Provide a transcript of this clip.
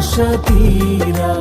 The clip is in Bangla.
আশা তীরা।